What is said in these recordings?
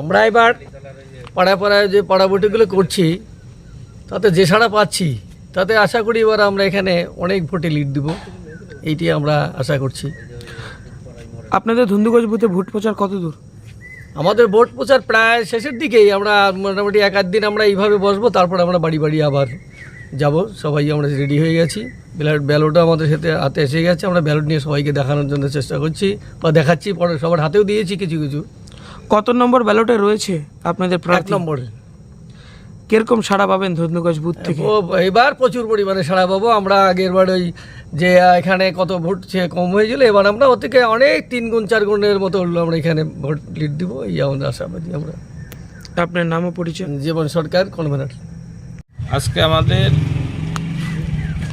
আমরা এবার পাড়ায় পাড়ায় যে পাড়া বৈঠকগুলো করছি তাতে যে সাড়া পাচ্ছি তাতে আশা করি এবার আমরা এখানে অনেক ভোটে লিড দিব। এইটি আমরা আশা করছি। আপনাদের ধুন্দুগঞ্জ বুথে ভোট প্রচার কত দূর? আমাদের ভোট প্রচার প্রায় শেষের দিকেই। আমরা মোটামুটি এক আধ দিন আমরা এইভাবে বসবো তারপর আমরা বাড়ি বাড়ি আবার যাব। সবাই আমরা রেডি হয়ে গেছি। ব্যালট ব্যালটও আমাদের সাথে হাতে এসে গেছে। আমরা ব্যালট নিয়ে সবাইকে দেখানোর জন্য চেষ্টা করছি বা দেখাচ্ছি পরে সবার হাতেও দিয়েছি কিছু কিছু। কত নম্বর ব্যালটে রয়েছে আপনাদের এক প্রার্থী? নম্বরে। কীরকম সাড়া পাবেন ধুন্দুগঞ্জ বুথ থেকে? ও এবার প্রচুর পরিমাণে সাড়া পাবো। আমরা আগের বার ওই যে আহ, এখানে কত ভোট সে কম হয়েছিল এবার আমরা ওর থেকে অনেক তিন গুণ চার গুণের মতো হলো আমরা এখানে ভোট লিড দিব। এই আমাদের আশাবাদী আমরা। আপনার নামও পরিচয়? জীবন সরকার কনভেনার আজকে আমাদের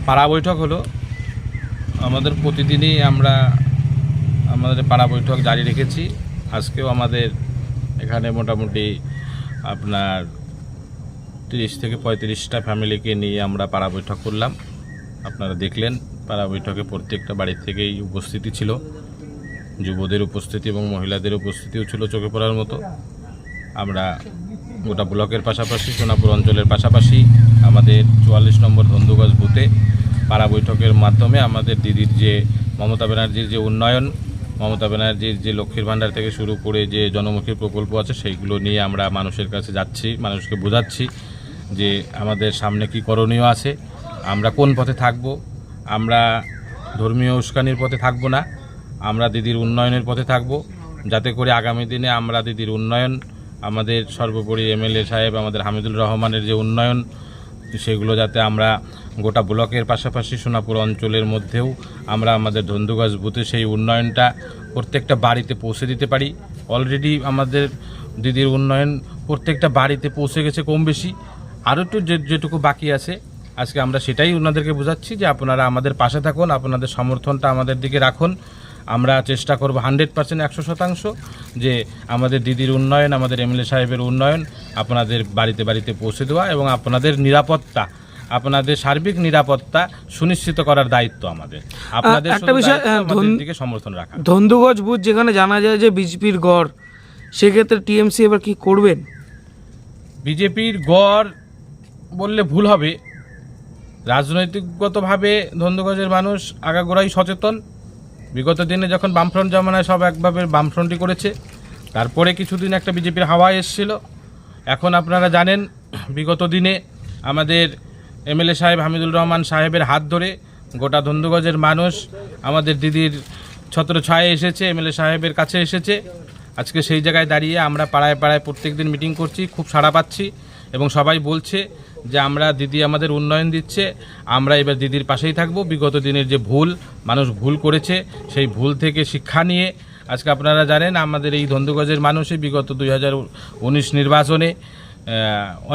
পাড়া বৈঠক হলো। আমাদের প্রতিদিনই আমরা আমাদের পাড়া বৈঠক জারি রেখেছি। আজকেও আমাদের এখানে মোটামুটি আপনার তিরিশ থেকে পঁয়ত্রিশটা ফ্যামিলিকে নিয়ে আমরা পাড়া বৈঠক করলাম। আপনারা দেখলেন, পাড়া বৈঠকে প্রত্যেকটা বাড়ি থেকেই উপস্থিতি ছিল। যুবদের উপস্থিতি এবং মহিলাদের উপস্থিতিও ছিল চোখে পড়ার মতো। আমরা গোটা ব্লকের পাশাপাশি, সোনাপুর অঞ্চলের পাশাপাশি, আমাদের চুয়াল্লিশ নম্বর ধন্দুগজ বুথে পাড়া বৈঠকের মাধ্যমে আমাদের দিদির যে মমতা ব্যানার্জির যে উন্নয়ন মমতা ব্যানার্জির যে লক্ষ্মীর ভাণ্ডার থেকে শুরু করে যে জনমুখী প্রকল্প আছে, সেইগুলো নিয়ে আমরা মানুষের কাছে যাচ্ছি, মানুষকে বোঝাচ্ছি যে আমাদের সামনে কি করণীয় আছে, আমরা কোন পথে থাকব, আমরা ধর্মীয় উস্কানির পথে থাকব না, আমরা দিদির উন্নয়নের পথে থাকব, যাতে করে আগামী দিনে আমরা দিদির উন্নয়ন, আমাদের সর্বোপরি এমএলএ সাহেব, আমাদের হামিদুল রহমানের যে উন্নয়ন, সেগুলো যাতে আমরা গোটা ব্লকের পাশাপাশি সোনাপুর অঞ্চলের মধ্যেও আমরা আমাদের ধন্দুগাছ বুথে সেই উন্নয়নটা প্রত্যেকটা বাড়িতে পৌঁছে দিতে পারি। অলরেডি আমাদের দিদির উন্নয়ন প্রত্যেকটা বাড়িতে পৌঁছে গেছে কম বেশি। আরও একটু যে যেটুকু বাকি আছে, আজকে আমরা সেটাই ওনাদেরকে বোঝাচ্ছি যে আপনারা আমাদের পাশে থাকুন, আপনাদের সমর্থনটা আমাদের দিকে রাখুন। আমরা চেষ্টা করব হান্ড্রেড পার্সেন্ট একশো শতাংশ যে আমাদের দিদির উন্নয়ন, আমাদের এমএলএ সাহেবের উন্নয়ন আপনাদের বাড়িতে বাড়িতে পৌঁছে দেওয়া এবং আপনাদের নিরাপত্তা আপনাদের সার্বিক নিরাপত্তা সুনিশ্চিত করার দায়িত্ব আমাদের। আপনাদের একটা বিষয়, দিকে সমর্থন রাখা। ধন্দুগঞ্জ বুথ যেখানে জানা যায় যে বিজেপির গড় সেক্ষেত্রে টিএমসি এবার কি করবেন? বিজেপির গড় বললে ভুল হবে। রাজনৈতিকগতভাবে ধন্দগজের মানুষ আগাগোড়াই সচেতন। বিগত দিনে যখন বামফ্রন্ট জমানায় সব একভাবে বামফ্রন্টই করেছে তারপরে কিছুদিন একটা বিজেপির হাওয়া এসেছিল। এখন আপনারা জানেন বিগত দিনে আমাদের এমএলএ সাহেব হামিদুল রহমান সাহেবের হাত ধরে গোটা ধন্দগজের মানুষ, আমাদের দিদির ছত্র ছায়ে এসেছে, এমএলএ সাহেবের কাছে এসেছে। আজকে সেই জায়গায় দাঁড়িয়ে আমরা পাড়ায় পাড়ায় প্রত্যেক দিন মিটিং করছি, খুব সাড়া পাচ্ছি এবং সবাই বলছে যে আমরা দিদি আমাদের উন্নয়ন দিচ্ছে, আমরা এবার দিদির পাশেই থাকব। বিগত দিনের যে ভুল, মানুষ ভুল করেছে, সেই ভুল থেকে শিক্ষা নিয়ে আজকে আপনারা জানেন আমাদের এই ধন্দুগজের মানুষই বিগত দুই হাজার উনিশ নির্বাচনে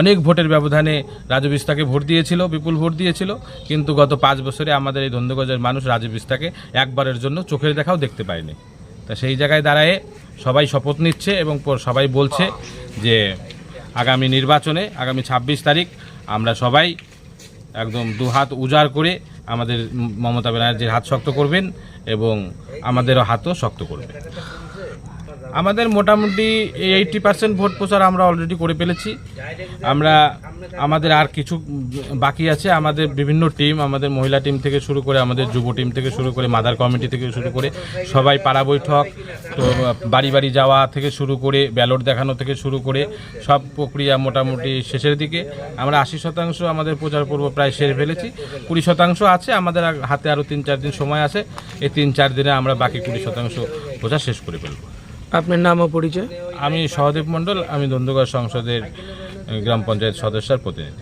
অনেক ভোটের ব্যবধানে রাজু বিস্তাকে ভোট দিয়েছিল, বিপুল ভোট দিয়েছিল, কিন্তু গত পাঁচ বছরে আমাদের এই ধন্দগজের মানুষ রাজু বিস্তাকে একবারের জন্য চোখের দেখাও দেখতে পায়নি। তা সেই জায়গায় দাঁড়ায় সবাই শপথ নিচ্ছে এবং সবাই বলছে যে আগামী নির্বাচনে, আগামী ছাব্বিশ তারিখ আমরা সবাই একদম দুহাত উজাড় করে আমাদের মমতা ব্যানার্জির হাত শক্ত করবেন এবং আমাদেরও হাতও শক্ত করবেন। আমাদের মোটামুটি এইটি পার্সেন্ট ভোট প্রচার আমরা অলরেডি করে ফেলেছি। আমরা, আমাদের আর কিছু বাকি আছে। আমাদের বিভিন্ন টিম আমাদের মহিলা টিম থেকে শুরু করে, আমাদের যুব টিম থেকে শুরু করে মাদার কমিটি থেকে শুরু করে, সবাই পাড়া বৈঠক, তো বাড়ি বাড়ি যাওয়া থেকে শুরু করে ব্যালট দেখানো থেকে শুরু করে, সব প্রক্রিয়া মোটামুটি শেষের দিকে। আমরা আশি শতাংশ আমাদের প্রচার পর্ব প্রায় সেরে ফেলেছি। কুড়ি শতাংশ আছে, আমাদের হাতে আরও তিন চার দিন সময় আছে। এই তিন চার দিনে আমরা বাকি কুড়ি শতাংশ প্রচার শেষ করে ফেলব। আপনার নাম ও পরিচয়? আমি সহদেব মণ্ডল আমি ধন্দুগড় সংসদের গ্রাম পঞ্চায়েত সদস্যের প্রতিনিধি।